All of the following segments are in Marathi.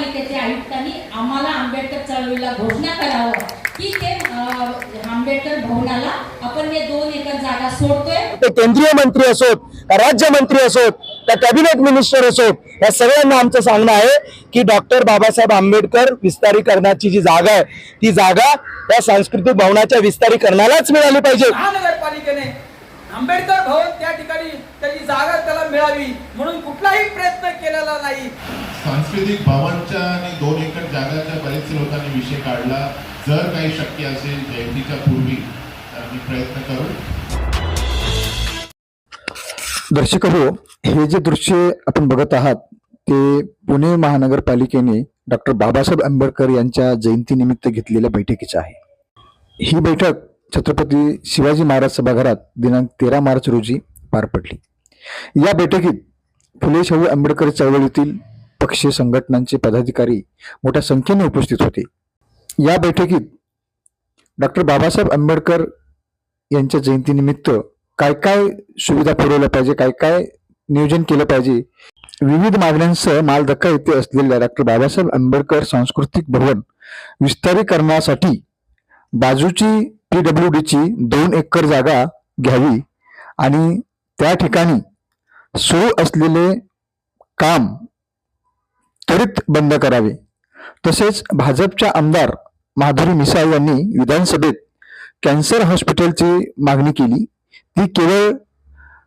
महापालिकेच्या आयुक्तांनी आम्हाला आंबेडकर चळवळीला घोषणा करावं की ते अं, आंबेडकर भवनाला आपण हे दोन एकर जागा सोडतोय. ते केंद्रीय मंत्री असोत राज्यमंत्री असोत का कॅबिनेट मिनिस्टर असोत या सगळ्यांना आमचं सांगणं आहे की डॉक्टर बाबासाहेब आंबेडकर विस्तारीकरणाची जी जागा आहे ती जागा त्या सांस्कृतिक भवनाच्या विस्तारीकरणालाच मिळाली पाहिजे. महानगरपालिकेने आंबेडकर भवन त्या ठिकाणी त्याची जागा त्याला मिळावी म्हणून कुठलाही प्रयत्न केलेला नाही. सांस्कृतिक भवनच्या आणि दोन एकर जागाच्या बरेच लोकांनी विषय काढला. जर काही शक्य असेल जयंतीच्या पूर्वी तर मी प्रयत्न करू दर्शक हो हे जे दृश्य आपण बघत आहात ते पुणे महानगरपालिकेने डॉक्टर बाबासाहेब आंबेडकर यांच्या जयंतीनिमित्त घेतलेल्या बैठकीचे आहे. ही बैठक छत्रपती शिवाजी महाराज सभागृहात दिनांक तेरा मार्च रोजी पार पडली. या बैठकीत फुले शाहू आंबेडकर चळवळीतील पक्षीय संघटनांचे पदाधिकारी मोठ्या संख्येने उपस्थित होते. या बैठकीत डॉक्टर बाबासाहेब आंबेडकर यांच्या जयंतीनिमित्त काय काय सुविधा पुरवल्या पाहिजे काय काय नियोजन केलं पाहिजे विविध मागण्यांसह मालधक्का येथे असलेल्या डॉक्टर बाबासाहेब आंबेडकर सांस्कृतिक भवन विस्तारीकरणासाठी बाजूची पी डब्ल्यू डीची दोन एकर जागा घ्यावी आणि त्या ठिकाणी सुरू असलेले काम त्वरित बंद करावे. तसेच भाजपच्या आमदार माधुरी मिसाळ यांनी विधानसभेत कॅन्सर हॉस्पिटलची मागणी केली. ती केवळ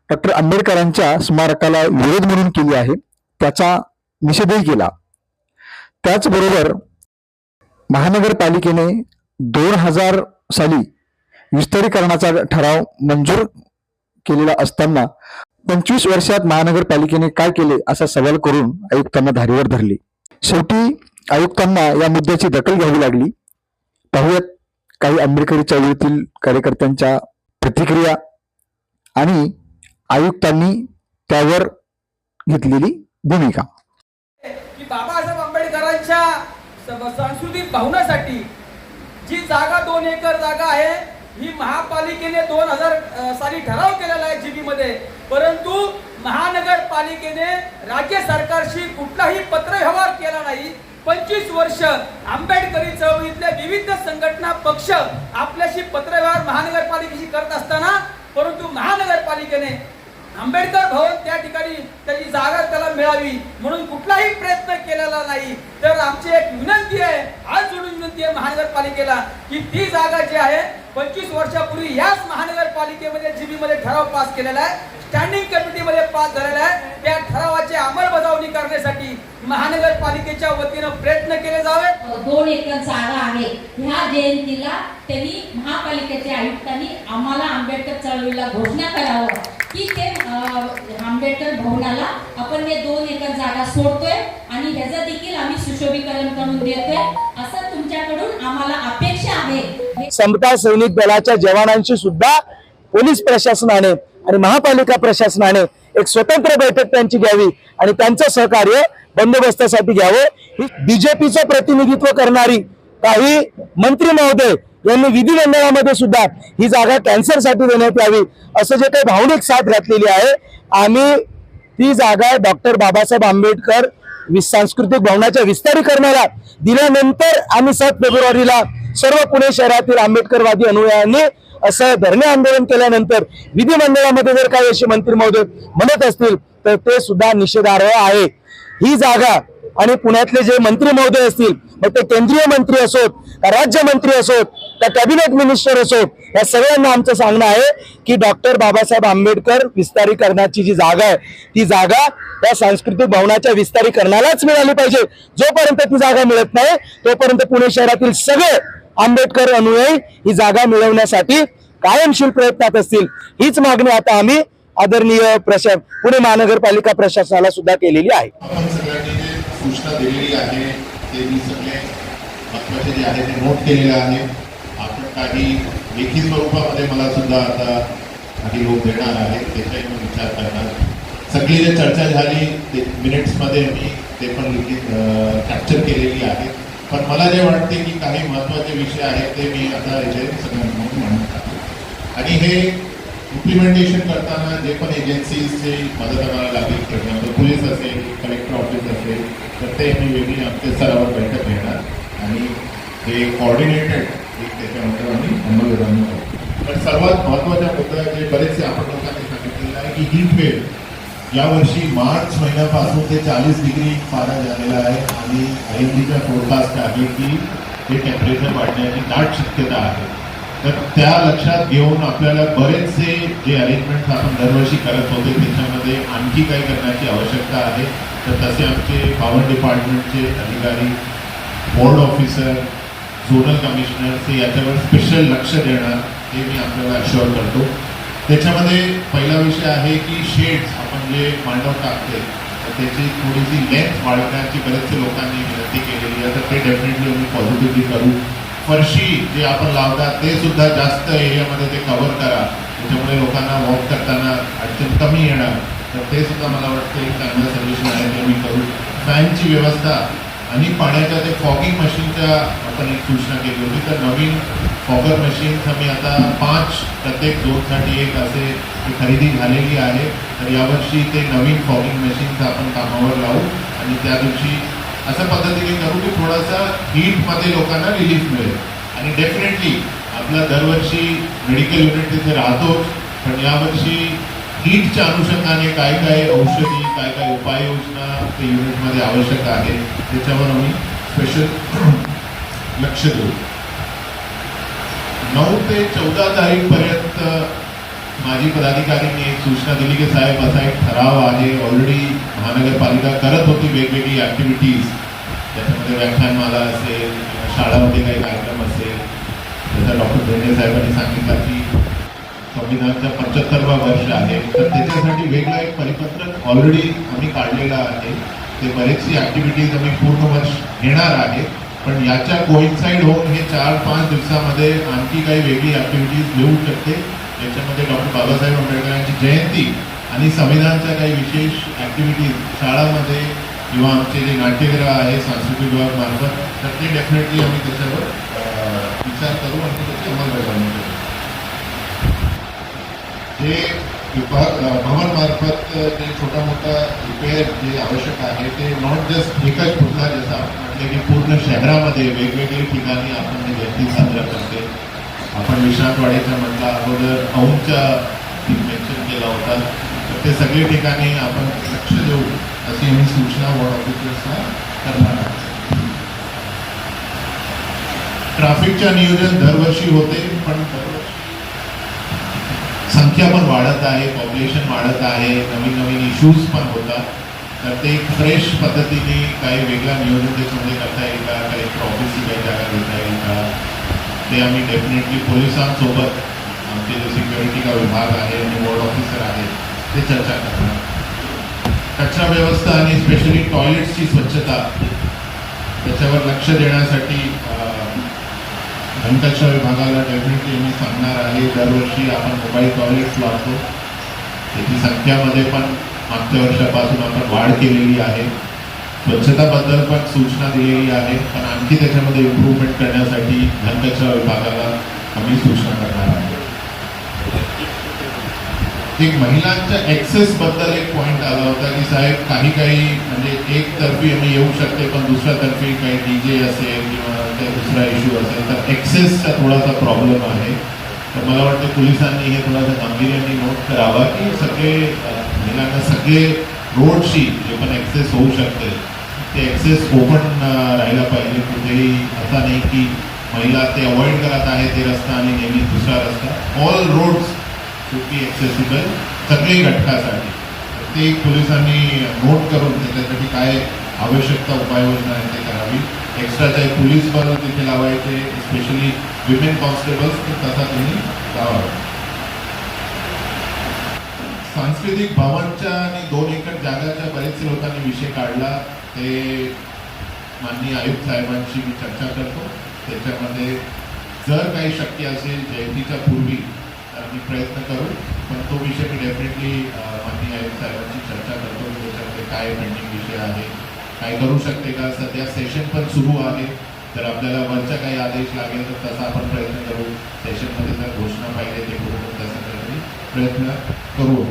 डॉक्टर आंबेडकरांच्या स्मारकाला विरोध म्हणून केली आहे त्याचा निषेधही केला. त्याचबरोबर महानगरपालिकेने दोन हजार साली विस्तारीकरणाचा ठराव मंजूर केलेला असताना पंचवीस वर्षात महानगरपालिकेने काय केले असा सवाल करून आयुक्तांना धारीवर धरले. शेवटी आयुक्तांना या मुद्द्याची दखल घ्यावी लागली. पाहूयात काही आंबेडकरी चळवळीतील कार्यकर्त्यांच्या प्रतिक्रिया आणि आयुक्तांनी त्यावर घेतलेली भूमिका. की बाबासाहेब आंबेडकरांच्या सांस्कृतिक भावनासाठी जी जागा दोन एकर जागा आहे ही महापालिकेने दोन हजार साली ठराव केलेला आहे जीबी मध्ये परंतु महानगरपालिकेने राज्य सरकारशी कुठलाही पत्रव्यवहार केला नाही. पंचवीस वर्ष आंबेडकरी चळवळीतल्या विविध संघटना पक्ष आपल्याशी पत्रव्यवहार महानगरपालिकेशी करत असताना परंतु महानगरपालिकेने आंबेडकर भवन त्या ठिकाणी त्याची जागा त्याला मिळावी म्हणून कुठलाही प्रयत्न केलेला नाही. तर आमची एक विनंती आहे आज जोडून विनंती आहे महानगरपालिकेला की ती जागा जी आहे पंचवीस वर्षापूर्वी याच महानगरपालिकेमध्ये जीबी मध्ये ठराव पास केलेला आहे. स्टँडिंग कमिटीमध्ये पास झालेला आहे. त्या ठरावाची अंमलबजावणी करण्यासाठी महानगरपालिकेच्या वतीनं प्रयत्न केले जावे. दोन एकर जागा आहे. ह्या जयंतीला त्यांनी महापालिकेच्या आयुक्तांनी आम्हाला आंबेडकर चळवळीला घोषणा करावं की ते आंबेडकर भवनाला आपण हे दोन एकर जागा सोडतोय आणि ह्याचं देखील आम्ही सुशोभीकरण करून देतोय. आम्हाला अपेक्षा आहे. समता सैनिक दलाच्या जवानांशी सुद्धा पोलीस प्रशासनाने आणि महापालिका प्रशासनाने एक स्वतंत्र बैठक त्यांची घ्यावी आणि त्यांचं सहकार्य बंदोबस्तासाठी घ्यावं. ही बीजेपीचं प्रतिनिधित्व करणारी काही मंत्री महोदय यांनी विधिमंडळामध्ये सुद्धा ही जागा कॅन्सरसाठी देण्यात यावी असं जे काही भावनिक साथ घातलेली आहे आम्ही ती जागा डॉक्टर बाबासाहेब आंबेडकर वि- सांस्कृतिक भवनाच्या विस्तारीकरणाला दिल्यानंतर आम्ही सात फेब्रुवारीला सर्व पुणे शहरातील आंबेडकरवादी अनुयायांनी असं धरणे आंदोलन केल्यानंतर विधिमंडळामध्ये जर काही असे मंत्री महोदय म्हणत असतील तर ते सुद्धा निषेधार्ह आहे. ही जागा आणि पुण्यातले जे मंत्री महोदय असतील मग ते केंद्रीय मंत्री असोत राज्यमंत्री असोत त्या कॅबिनेट मिनिस्टर असो या सगळ्यांना आमचं सांगणं आहे की डॉक्टर बाबासाहेब आंबेडकर विस्तारीकरणाची जी जागा आहे ती जागा त्या सांस्कृतिक भवनाच्या विस्तारीकरणालाच मिळाली पाहिजे. जोपर्यंत ती जागा मिळत नाही तोपर्यंत पुणे शहरातील सगळे आंबेडकर अनुयायी ही जागा मिळवण्यासाठी कायमशील प्रयत्नात असतील. हीच मागणी आता आम्ही आदरणीय प्रशा पुणे महानगरपालिका प्रशासनाला सुद्धा केलेली आहे. सूचना दिलेली आहे ते मी सगळे महत्त्वाचे जे आहे ते नोट केलेले आहे आपण काही लेखी स्वरूपामध्ये मला सुद्धा आता काही लोक देणार आहेत त्याचाही मी विचार करणार. सगळी जे चर्चा झाली ते मिनिट्समध्ये मी ते पण लिखित कॅप्चर केलेली आहे. पण मला जे वाटते की काही महत्त्वाचे विषय आहेत ते मी आता याचे सगळ्यांना म्हणून म्हणत आहे आणि हे इम्प्लिमेंटेशन करताना जे पण एजन्सीजची मदत आम्हाला लागेल फॉर एक्झाम्पल पोलीस असेल कलेक्टर ऑफिस असेल तर ते मी वेगळी आमच्या स्तरावर बैठक घेणार. आणि हे कॉर्डिनेटेड एक त्याच्यानंतर आम्ही अंमलबजावणी करू पण सर्वात महत्त्वाचा मुद्दा जे बरेचसे आपण लोकांनी सांगितलेलं आहे की ही वेव्ह यावर्षी मार्च महिन्यापासून ते चाळीस डिग्री पारा झालेला आहे आणि आय एम डीचा फोरकास्ट आहे की हे टेम्परेचर वाढण्याची दाट शक्यता आहे. तर त्या लक्षात घेऊन आपल्याला बरेचसे जे अरेंजमेंट्स आपण दरवर्षी करत होते त्याच्यामध्ये आणखी काही करण्याची आवश्यकता आहे. तर तसे आमचे पॉवर डिपार्टमेंटचे अधिकारी बोर्ड ऑफिसर झोनल कमिशनर याच्यावर स्पेशल लक्ष देणार हे मी आपल्याला अश्युअर करतो. त्याच्यामध्ये पहिला विषय आहे की शेड्स आपण जे मांडव टाकते तर त्याची थोडीशी लेंथ वाढवण्याची बरेचसे लोकांनी विनंती केलेली आहे. तर ते डेफिनेटली आम्ही पॉझिटिव्हली करू. फरशी जे आपण लावतात ते सुद्धा जास्त एरियामध्ये ते कव्हर करा. त्याच्यामुळे लोकांना वॉक करताना अडचण कमी येणार. तर ते सुद्धा मला वाटतं एक चांगलं सजेशन आहे ते मी करू. फॅनची व्यवस्था आणि पाण्याच्या ते फॉगिंग मशीनच्या आपण एक सूचना केली होती. तर नवीन फॉगर मशीन्स आम्ही आता पाच प्रत्येक झोनसाठी एक असे ती खरेदी झालेली आहे. तर यावर्षी ते नवीन फॉगिंग मशीन्स आपण कामावर लावू आणि त्या दिवशी अशा पद्धतीने करू की थोडासा हीटमध्ये लोकांना रिलीफ मिळेल. आणि डेफिनेटली आपला दरवर्षी मेडिकल युनिट तिथे राहतोच. पण यावर्षी हीटच्या अनुषंगाने काय काय औषधी काय काय उपाययोजना ते युनिटमध्ये आवश्यक आहे त्याच्यावर आम्ही स्पेशल लक्ष देऊ. नऊ ते चौदा तारीखपर्यंत माझी पदाधिकाऱ्यांनी एक सूचना दिली की साहेब असा एक ठराव आहे. ऑलरेडी महानगरपालिका करत होती वेगवेगळी ॲक्टिव्हिटीज त्याच्यामध्ये व्याख्यानमाला असेल शाळामध्ये काही कार्यक्रम असेल. त्याचा डॉक्टर धोंडे साहेबांनी सांगितलं की संविधानाचा पंच्याहत्तरवा वर्ष आहे. तर त्याच्यासाठी वेगळा एक परिपत्रक ऑलरेडी आम्ही काढलेलं आहे. ते बरेचशी ॲक्टिव्हिटीज आम्ही पूर्ण वर्ष घेणार आहे पण याच्या कोइन्साइड होऊन हे चार पाच दिवसामध्ये आणखी काही वेगळी ॲक्टिव्हिटीज घेऊ शकते. त्याच्यामध्ये डॉक्टर बाबासाहेब आंबेडकरांची जयंती आणि संविधानाच्या काही विशेष ॲक्टिव्हिटीज शाळामध्ये किंवा आमचे जे नाट्यगृह आहे सांस्कृतिक विभागामार्फत तर ते डेफिनेटली आम्ही त्याच्यावर विचार करू आणि त्याची अंमलबजावणी करू. हे विभाग अ, भवनमार्फत जे छोटा मोठा रिपेअर जे आवश्यक आहे ते नॉट जस्ट एकच पुतळा जसं आपण म्हटलं की पूर्ण शहरामध्ये वेगवेगळी ठिकाणी आपण जयंती साजरा करते आपण विश्रांतवाडीचा म्हटला अगोदर औंधच्या मेन्शन केला होता. तर ते सगळे ठिकाणी आपण लक्ष देऊ अशी आम्ही सूचना वॉर्ड ऑफिसर्सला करणार आहोत. ट्रॅफिकच्या नियोजन दरवर्षी होते पण दरवर्षी संख्या पण वाढत आहे पॉप्युलेशन वाढत आहे नवीन नवीन इश्यूज पण होतात. तर ते एक फ्रेश पद्धतीने काही वेगळ्या नियोजन त्याच्यामध्ये करता येईल का? कलेक्टर ऑफिसची काही जागा देता येईल का? ते आम्ही डेफिनेटली पोलिसांसोबत आमचे जे सिक्युरिटी का विभाग आहे आणि वॉर्ड ऑफिसर आहे ते चर्चा करणार कचरा व्यवस्था आणि स्पेशली टॉयलेट्सची स्वच्छता त्याच्यावर लक्ष देण्यासाठी अं, विभागाला डेफिनेटली मी सांगणार आहे दरवर्षी आपण मोबाईल टॉयलेट्स लावतो त्याची संख्यामध्ये पण मागच्या वर्षापासून आपण वाढ केलेली आहे. स्वच्छताबद्दल पण सूचना दिलेली आहे पण आणखी त्याच्यामध्ये इम्प्रूव्हमेंट करण्यासाठी घनकचरा विभागाला आम्ही सूचना करणार आहे एक महिलांच्या ऍक्सेस बद्दल एक पॉइंट आला होता की साहेब काही काही म्हणजे एक तर्फी आम्ही येऊ शकते पण दुसऱ्या तर्फी काही डीजे असेल किंवा काही दुसरा इश्यू असेल तर ऍक्सेसचा थोडासा प्रॉब्लेम आहे. तर मला वाटतं पोलिसांनी हे थोडासा गांभीर्याने नोट करावा की सगळे महिलांना सगळे रोडशी जे पण ऍक्सेस होऊ शकते ते ऍक्सेस ओपन राहायला पाहिजे. कुठेही असा नाही की महिला ते अवॉइड करत आहे ते रस्ता आणि नेहमी दुसरा रस्ता. ऑल रोड्स शुड ॲक्सेसिबल सगळे घटकासाठी. ते पोलिसांनी नोट करून त्याच्यासाठी काय आवश्यकता उपाययोजना आहे ते करावी. एक्स्ट्राचे पोलीस बल तिथे लावायचे स्पेशली विमेन कॉन्स्टेबल्स तसा त्यांनी लावा सांस्कृतिक भवनच्या आणि दोन एकर जागाच्या बरेचसे लोकांनी विषय काढला. ते माननीय आयुक्त साहेबांशी मी चर्चा करतो. त्याच्यामध्ये जर काही शक्य असेल जयंतीच्या पूर्वी आम्ही प्रयत्न करू पण तो विषय मी डेफिनेटली माननीय आयुक्त साहेबांची चर्चा करतो की त्याच्यामध्ये काय पेंडिंग विषय आहे काय करू शकते का? सध्या सेशन पण सुरू आहे. तर आपल्याला वरचा काही आदेश लागेल तर तसा आपण प्रयत्न करू. सेशनमध्ये जर घोषणा पाहिजे ते करू तसं काहीतरी प्रयत्न करू.